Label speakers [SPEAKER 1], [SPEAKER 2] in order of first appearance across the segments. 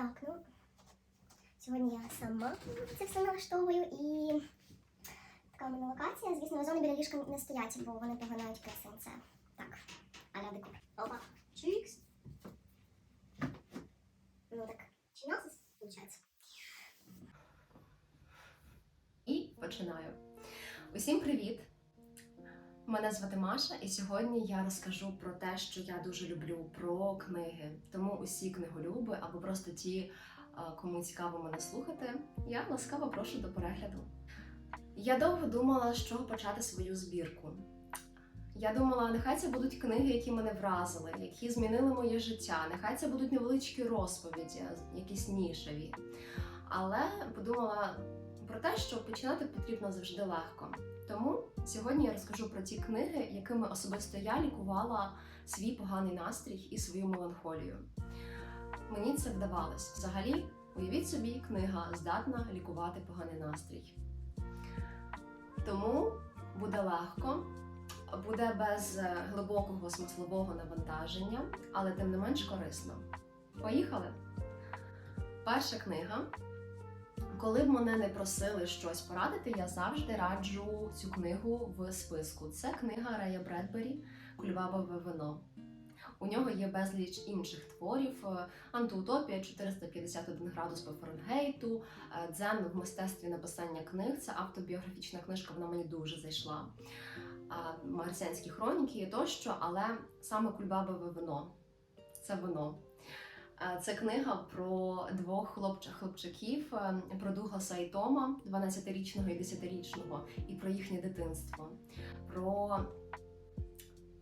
[SPEAKER 1] Так, ну сьогодні я сама це все налаштовую і така в мене локація. Звісно, вазони біля ліжка не стоять, бо вони поганають красень. Це так, аля декор. Опа, чікс. Ну так, чи нас виходить?
[SPEAKER 2] І починаю. Усім привіт! Мене звати Маша, і сьогодні я розкажу про те, що я дуже люблю про книги. Тому усі книголюби або просто ті, кому цікаво мене слухати, я ласкаво прошу до перегляду. Я довго думала, з чого почати свою збірку. Я думала, нехай це будуть книги, які мене вразили, які змінили моє життя. Нехай це будуть невеличкі розповіді, якісь нішеві. Але подумала про те, що починати потрібно завжди легко. Тому сьогодні я розкажу про ті книги, якими особисто я лікувала свій поганий настрій і свою меланхолію. Мені це вдавалось. Взагалі, уявіть собі, книга здатна лікувати поганий настрій. Тому буде легко, буде без е, глибокого смислового навантаження, але тим не менш корисно. Поїхали! Перша книга коли б мене не просили щось порадити, я завжди раджу цю книгу в списку. Це книга Рея Бредбері Кульвабове вино. У нього є безліч інших творів: е, Антиутопія, 451 градус по Фаренгейту, е, Дзен в мистецтві написання книг. Це автобіографічна книжка, вона мені дуже зайшла. А, Марсіанські хроніки тощо, але саме Кульбабове вино це вино. Е, Це книга про двох хлопча- хлопчаків, е, про Дугласа і Тома, 12-річного і 10-річного, і про їхнє дитинство, про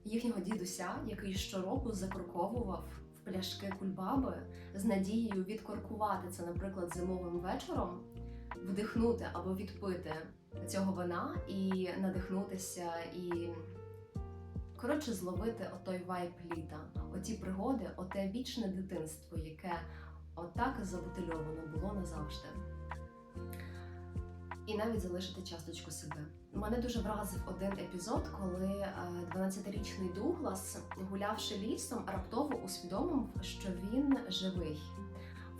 [SPEAKER 2] їхнього дідуся, який щороку закорковував в пляшки кульбаби з надією відкоркувати це, наприклад, зимовим вечором, вдихнути або відпити цього вина і надихнутися і Коротше, зловити отой вайб літа, оті пригоди, оте вічне дитинство, яке отак забутильовано було назавжди. І навіть залишити часточку себе. Мене дуже вразив один епізод, коли е, 12-річний Дуглас, гулявши лісом, раптово усвідомив, що він живий.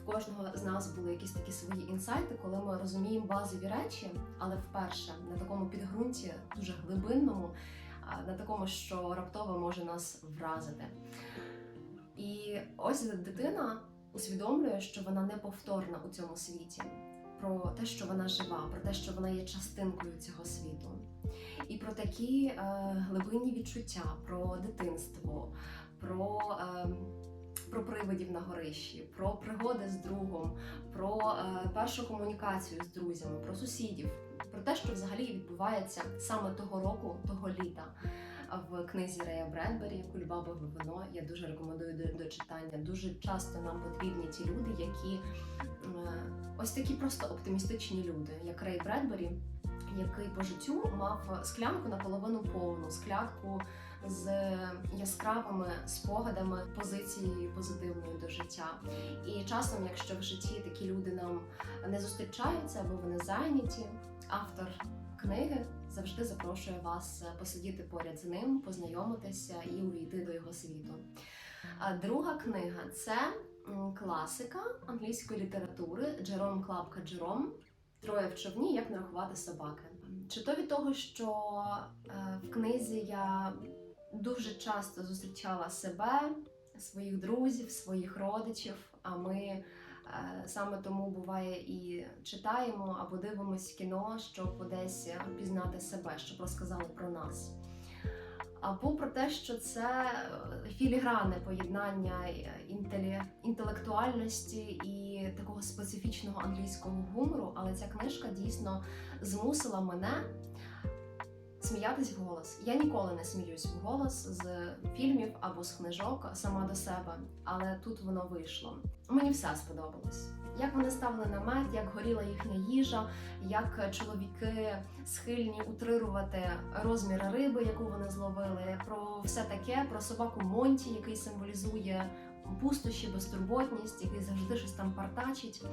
[SPEAKER 2] В кожного з нас були якісь такі свої інсайти, коли ми розуміємо базові речі, але вперше на такому підґрунті, дуже глибинному, на такому, що раптово може нас вразити. І ось дитина усвідомлює, що вона неповторна у цьому світі, про те, що вона жива, про те, що вона є частинкою цього світу. І про такі е, глибинні відчуття, про дитинство, про. Е, про привидів на горищі, про пригоди з другом, про е, першу комунікацію з друзями, про сусідів, про те, що взагалі відбувається саме того року, того літа. В книзі Рея Бредбері Кульбабове вино я дуже рекомендую до, до читання. Дуже часто нам потрібні ті люди, які е, ось такі просто оптимістичні люди, як Рей Бредбері, який по життю мав склянку наполовину повну, склянку з яскравими спогадами, позицією позитивною до життя. І часом, якщо в житті такі люди нам не зустрічаються або вони зайняті, автор книги завжди запрошує вас посидіти поряд з ним, познайомитися і увійти до його світу. Друга книга це класика англійської літератури Джером Клапка Джером. Троє в човні, як не рахувати собаки. Чи то від того, що е, в книзі я дуже часто зустрічала себе, своїх друзів, своїх родичів. А ми е, саме тому буває і читаємо або дивимось кіно, щоб десь пізнати себе, щоб розказали про нас. Або про те, що це е, філігранне поєднання е, інтелектуальності і такого специфічного англійського гумору, але ця книжка дійсно змусила мене сміятись вголос. Я ніколи не сміюсь вголос з фільмів або з книжок сама до себе, але тут воно вийшло. Мені все сподобалось. Як вони ставили намет, як горіла їхня їжа, як чоловіки схильні утрирувати розмір риби, яку вони зловили, про все таке, про собаку Монті, який символізує пустощі, безтурботність, який завжди щось там партачить.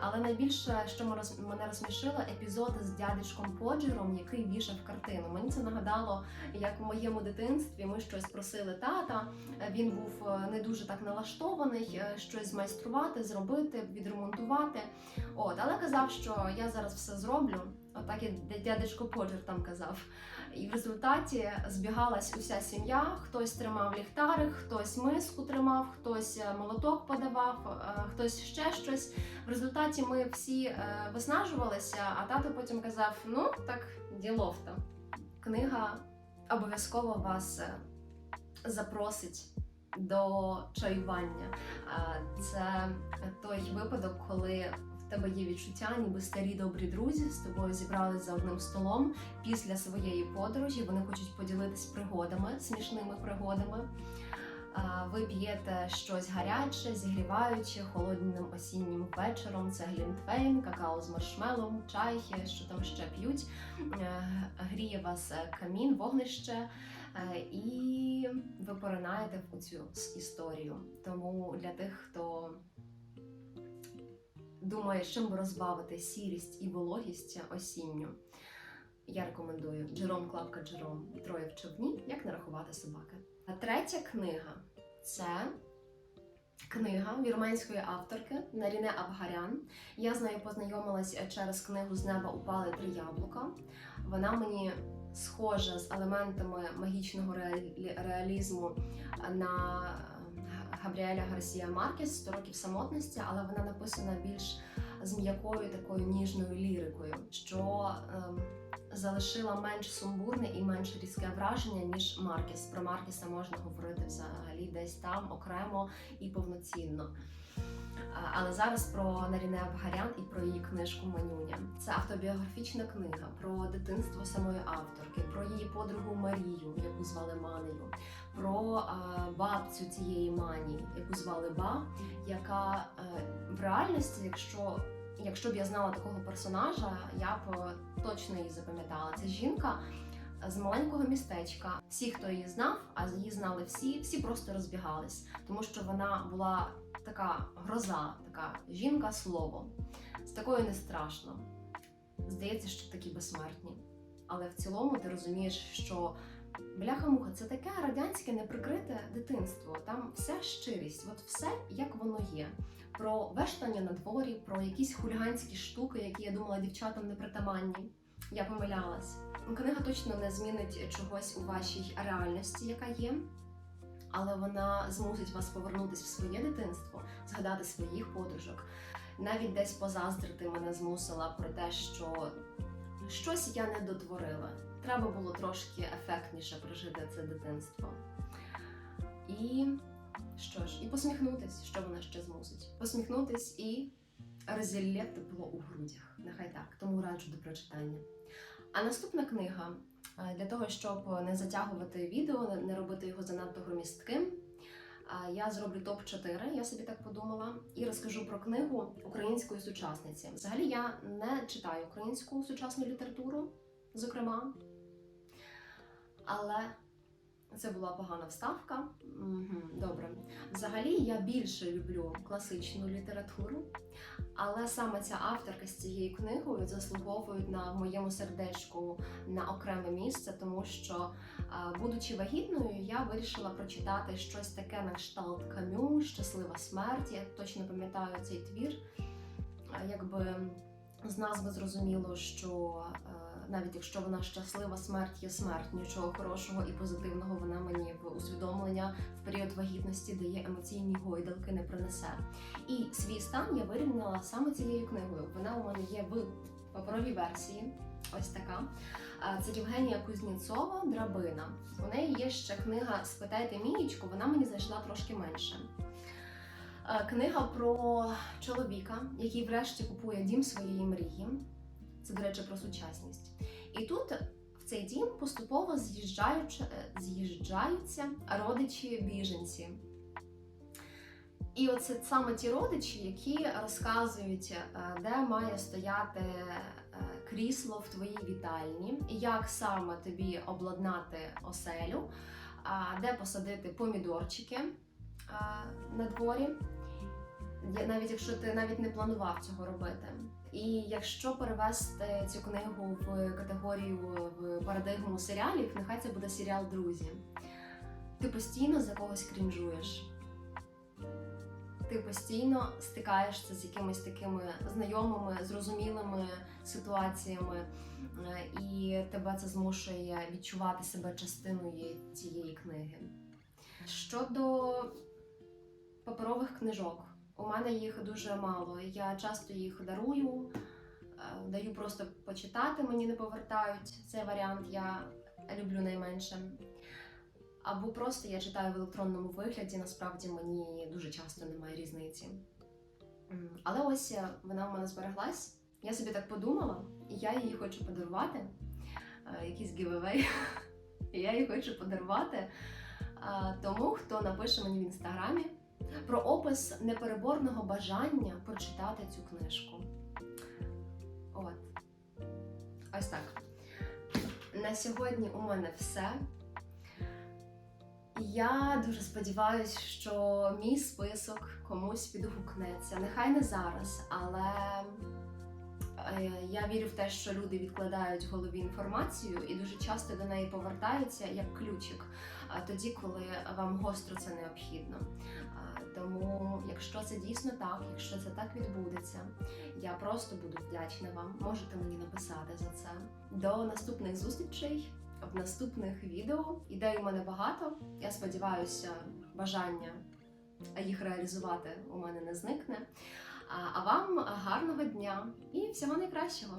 [SPEAKER 2] Але найбільше, що мене розсмішило, епізод з дядечком Поджером, який вішав картину. Мені це нагадало, як у моєму дитинстві ми щось просили тата. Він був е, не дуже так налаштований, е, щось змайструвати, зробити, відремонтувати. От, але казав, що я зараз все зроблю. Отак і дядечко Поджер там казав. І в результаті збігалась уся сім'я. Хтось тримав ліхтарик, хтось миску тримав, хтось е, молоток подавав, е, хтось ще щось. В результаті ми всі е, виснажувалися, а тато потім казав: ну так, діловта. Книга обов'язково вас запросить до чаювання. Це той випадок, коли тебе є відчуття, ніби старі добрі друзі з тобою зібрались за одним столом після своєї подорожі. Вони хочуть поділитись пригодами, смішними пригодами. Ви п'єте щось гаряче, зігріваюче, холодним осіннім вечором. Це глінтвейн, какао з маршмелом, чай, що там ще п'ють. Е, Гріє вас е, камін, вогнище. Е, І ви поринаєте в цю історію. Тому для тих, хто думає, чим розбавити сірість і вологість осінню, я рекомендую Джером Клапка Джером Троє в човні, як не рахувати собаки. А третя книга це книга вірменської авторки Наріне Абгарян. Я з нею познайомилась через книгу З неба упали три яблука. Вона мені схожа з елементами магічного реалі- реалізму на Габріеля Гарсія Маркес «100 років самотності, але вона написана більш з м'якою такою ніжною лірикою, що ем, залишила менш сумбурне і менш різке враження, ніж Маркес. Про Маркеса можна говорити взагалі десь там окремо і повноцінно. Але зараз про Наріне Абгарян і про її книжку Манюня. Це автобіографічна книга про дитинство самої авторки, про подругу Марію, яку звали Манею, про бабцю цієї мані, яку звали Ба, яка е, в реальності, якщо якщо б я знала такого персонажа, я б е, точно її запам'ятала. Це жінка з маленького містечка. Всі, хто її знав, а її знали всі, всі просто розбігались, тому що вона була така гроза, така жінка слово. З такою не страшно. Здається, що такі безсмертні. Але в цілому ти розумієш, що бляха-муха це таке радянське неприкрите дитинство. Там вся щирість, от все як воно є. Про вештання на дворі, про якісь хуліганські штуки, які я думала дівчатам не притаманні. Я помилялась. Книга точно не змінить чогось у вашій реальності, яка є, але вона змусить вас повернутися в своє дитинство, згадати своїх подружок. Навіть десь позаздрити мене змусила про те, що щось я не дотворила. Треба було трошки ефектніше прожити це дитинство. І що ж, і посміхнутись, що вона ще змусить. Посміхнутись і розілля тепло у грудях. Нехай так, тому раджу до прочитання. А наступна книга е, для того, щоб не затягувати відео, не робити його занадто громістким. Я зроблю топ 4 я собі так подумала, і розкажу про книгу української сучасниці. Взагалі я не читаю українську сучасну літературу, зокрема. Але це була погана вставка. Мгм, Добре. Взагалі я більше люблю класичну літературу, але саме ця авторка з цією книгою заслуговують на моєму сердечку на окреме місце, тому що, будучи вагітною, я вирішила прочитати щось таке на кшталт Камю, Щаслива смерть. Я точно пам'ятаю цей твір. Якби з назви зрозуміло, що е, навіть якщо вона щаслива, смерть є смерть, нічого хорошого і позитивного вона мені в усвідомлення в період вагітності дає емоційні гойдалки, не принесе. І свій стан я вирівняла саме цією книгою. Вона у мене є в паперовій версії. Ось така. Це Євгенія Кузнєцова Драбина. У неї є ще книга Спитайте Мієчку, вона мені зайшла трошки менше. Книга про чоловіка, який врешті купує дім своєї мрії. Це, до речі, про сучасність. І тут в цей дім поступово з'їжджають, з'їжджаються родичі біженці. І оце саме ті родичі, які розказують, е, де має стояти е, крісло в твоїй вітальні, як саме тобі обладнати оселю, де посадити помідорчики, на дворі, навіть якщо ти навіть не планував цього робити. І якщо перевести цю книгу в категорію в парадигму серіалів, нехай це буде серіал Друзі. Ти постійно за когось крінжуєш. Ти постійно стикаєшся з якимись такими знайомими, зрозумілими ситуаціями, е, і тебе це змушує відчувати себе частиною цієї книги. Щодо паперових книжок, у мене їх дуже мало. Я часто їх дарую, е, даю просто почитати, мені не повертають. Цей варіант я люблю найменше. Або просто я читаю в електронному вигляді, насправді мені дуже часто немає різниці. Але ось е, вона в мене збереглась. Я собі так подумала, і я її хочу подарувати. Е, Якийсь гівевей. Я її хочу подарувати тому, хто напише мені в інстаграмі про опис непереборного бажання прочитати цю книжку. От. Ось так. На сьогодні у мене все. Я дуже сподіваюся, що мій список комусь відгукнеться. Нехай не зараз, але е, я вірю в те, що люди відкладають в голові інформацію і дуже часто до неї повертаються як ключик, тоді, коли вам гостро це необхідно. Тому, якщо це дійсно так, якщо це так відбудеться, я просто буду вдячна вам. Можете мені написати за це. До наступних зустрічей в наступних відео. Ідей у мене багато. Я сподіваюся, бажання їх реалізувати у мене не зникне. А вам гарного дня і всього найкращого!